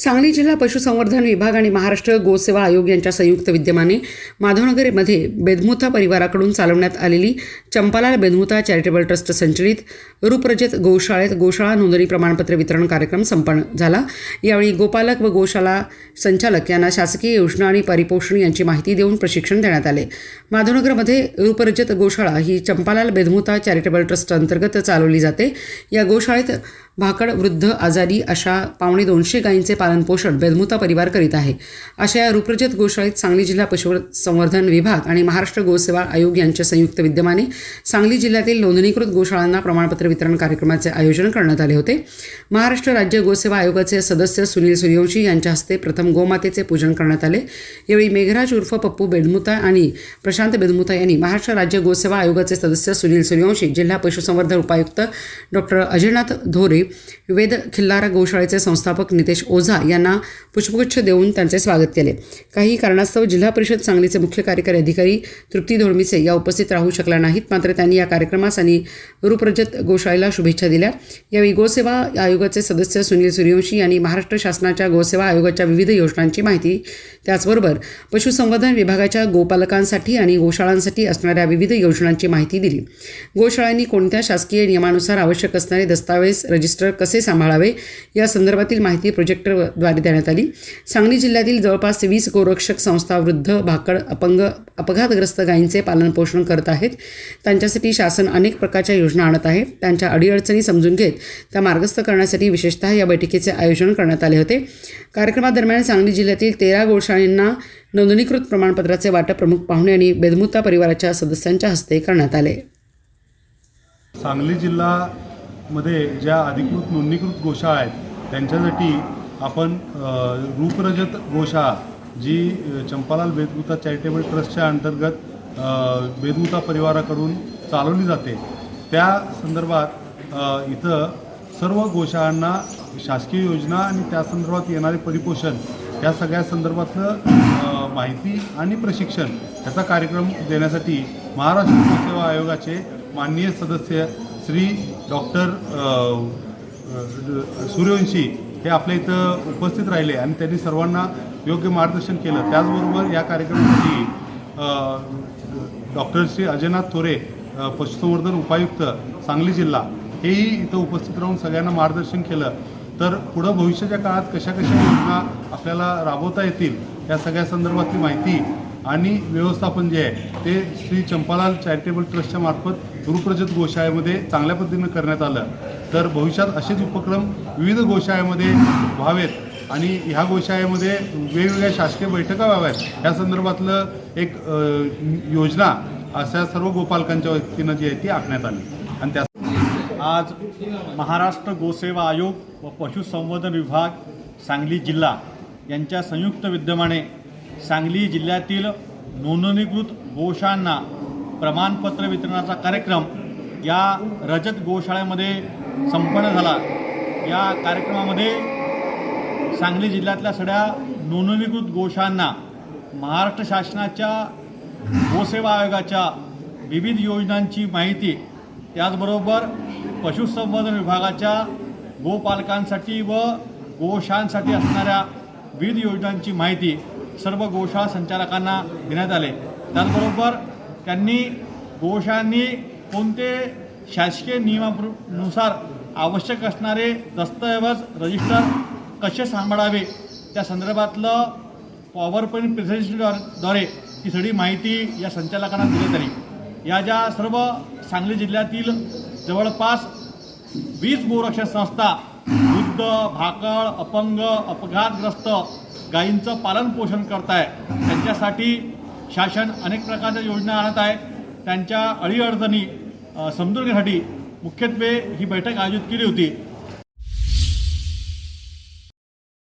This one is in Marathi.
सांगली जिल्हा पशुसंवर्धन विभाग आणि महाराष्ट्र गोसेवा आयोग यांच्या संयुक्त विद्यमाने माधवनगरमध्ये बेदमुथा परिवाराकडून चालवण्यात आलेली चंपालाल बेदमुथा चॅरिटेबल ट्रस्ट संचलित रूपरजत गोशाळेत गोशाळा नोंदणी प्रमाणपत्र वितरण कार्यक्रम संपन्न झाला. यावेळी गोपालक व गोशाला संचालक यांना शासकीय योजना आणि परिपोषण यांची माहिती देऊन प्रशिक्षण देण्यात आले. माधवनगरमध्ये रूपरजत गोशाळा ही चंपालाल बेदमुथा चॅरिटेबल ट्रस्ट अंतर्गत चालवली जाते. या गोशाळेत भाकड वृद्ध आजारी अशा पावणे दोनशे गायींचे पालनपोषण बेदमुता परिवार करीत आहे. अशा या रुप्रजत गोशाळेत सांगली जिल्हा पशुसंवर्धन विभाग आणि महाराष्ट्र गोसेवा आयोग यांच्या संयुक्त विद्यमाने सांगली जिल्ह्यातील नोंदणीकृत गोशाळांना प्रमाणपत्र वितरण कार्यक्रमाचे आयोजन करण्यात आले होते. महाराष्ट्र राज्य गोसेवा आयोगाचे सदस्य सुनील सूर्यवंशी यांच्या हस्ते प्रथम गोमातेचे पूजन करण्यात आले. यावेळी मेघराज उर्फ पप्पू बेदमुता आणि प्रशांत बेदमुता यांनी महाराष्ट्र राज्य गोसेवा आयोगाचे सदस्य सुनील सूर्यवंशी जिल्हा पशुसंवर्धन उपायुक्त डॉक्टर अजयनाथ धोरे वेद खिल्लारा गोशाळेचे संस्थापक नितेश ओझा यांना पुष्पगुच्छ देऊन त्यांचे स्वागत केले. काही कारणास्तव जिल्हा परिषद सांगलीचे मुख्य कार्यकारी अधिकारी तृप्ती धोळमिसे या उपस्थित राहू शकल्या नाहीत. मात्र त्यांनी या कार्यक्रमास आणि रूपरजत गोशाळेला शुभेच्छा दिल्या. यावेळी गोसेवा आयोगाचे सदस्य सुनील सूर्यवंशी यांनी महाराष्ट्र शासनाच्या गोसेवा आयोगाच्या विविध योजनांची माहिती त्याचबरोबर पशुसंवर्धन विभागाच्या गोपालकांसाठी आणि गोशाळांसाठी असणाऱ्या विविध योजनांची माहिती दिली. गोशाळांनी कोणत्या शासकीय नियमानुसार आवश्यक असणारे दस्तावेज रजिस्टर कसे सांभाळावे? या संदर्भातील माहिती प्रोजेक्टरद्वारे देण्यात आली. सांगली जिल्ह्यातील जवळपास वीस गोरक्षक संस्था वृद्ध भाकड अपंग अपघातग्रस्त गायींचे पालनपोषण करत आहेत. त्यांच्यासाठी शासन अनेक प्रकारच्या योजना आणत आहे. त्यांच्या अडीअडचणी समजून घेत त्या मार्गस्थ करण्यासाठी विशेषतः या बैठकीचे आयोजन करण्यात आले होते. कार्यक्रमादरम्यान सांगली जिल्ह्यातील तेरा गोशाळींना नोंदणीकृत प्रमाणपत्राचे वाटप प्रमुख पाहुणे आणि बेदमुता परिवाराच्या सदस्यांच्या हस्ते करण्यात आले. सांगली जिल्हा मध्ये ज्या अधिकृत नोंदणीकृत गोशाळा आहेत त्यांच्यासाठी आपण रूपरजत गोशाळा जी चंपालाल बेदगुता चॅरिटेबल ट्रस्टच्या अंतर्गत बेदगुता परिवाराकडून चालवली जाते. त्या संदर्भात इथं सर्व गोशाळांना शासकीय योजना आणि त्या संदर्भात येणारे परिपोषण या सगळ्या संदर्भातलं माहिती आणि प्रशिक्षण याचा कार्यक्रम देण्यासाठी महाराष्ट्र लोकसेवा आयोगाचे माननीय सदस्य श्री डॉक्टर सूर्यवंशी हे आपल्या इथं उपस्थित राहिले आणि त्यांनी सर्वांना योग्य मार्गदर्शन केलं. त्याचबरोबर या कार्यक्रमासाठी डॉक्टर श्री अजयनाथ थोरे पशुसंवर्धन उपायुक्त सांगली जिल्हा हेही इथं उपस्थित राहून सगळ्यांना मार्गदर्शन केलं. तर पुढं भविष्याच्या काळात कशा कशा योजना आपल्याला राबवता येतील या सगळ्या संदर्भातली माहिती आणि व्यवस्थापन जे आहे ते श्री चंपालाल चॅरिटेबल ट्रस्टच्या मार्फत गुरुप्रजत गोशाळेमध्ये चांगल्या पद्धतीनं करण्यात आलं. तर भविष्यात असेच उपक्रम विविध गोशाळेमध्ये व्हावेत आणि ह्या गोशाळेमध्ये वेगवेगळ्या शासकीय बैठका व्हाव्यात. या संदर्भातलं एक योजना अशा सर्व गोपालकांच्या वतीनं जी आहे ती आखण्यात आली. आणि त्या आज महाराष्ट्र गोसेवा आयोग व पशुसंवर्धन विभाग सांगली जिल्हा यांच्या संयुक्त विद्यमाने सांगली जिल्ह्यातील नोंदणीकृत गोशाळांना प्रमाणपत्र वितरणाचा कार्यक्रम या रजत गोशाळेमध्ये संपन्न झाला. या कार्यक्रमामध्ये सांगली जिल्ह्यातल्या सगळ्या नोंदणीकृत गोशाळांना महाराष्ट्र शासनाच्या गोसेवा आयोगाच्या विविध योजनांची माहिती त्याचबरोबर पशुसंवर्धन विभागाच्या गोपालकांसाठी व गोशाळांसाठी असणाऱ्या विविध योजनांची माहिती सर्व गोशाळा संचालकांना देण्यात आले. त्याचबरोबर त्यांनी गोशाळांनी कोणते शासकीय नियमानुसार आवश्यक असणारे दस्तऐवज रजिस्टर कसे सांभाळावे? त्या संदर्भातलं पॉवर पॉईंट प्रेझेंटेशनद्वारे ही सगळी माहिती या संचालकांना दिली आली. या ज्या सर्व सांगली जिल्ह्यातील जवळपास वीस गोरक्षक संस्था वृद्ध भाकळ अपंग अपघातग्रस्त गायींचं पालनपोषण करत आहे त्यांच्यासाठी शासन अनेक प्रकारच्या योजना आणत आहे. त्यांच्या अडीअडचणी समजून घेण्यासाठी मुख्यत्वे ही बैठक आयोजित केली होती.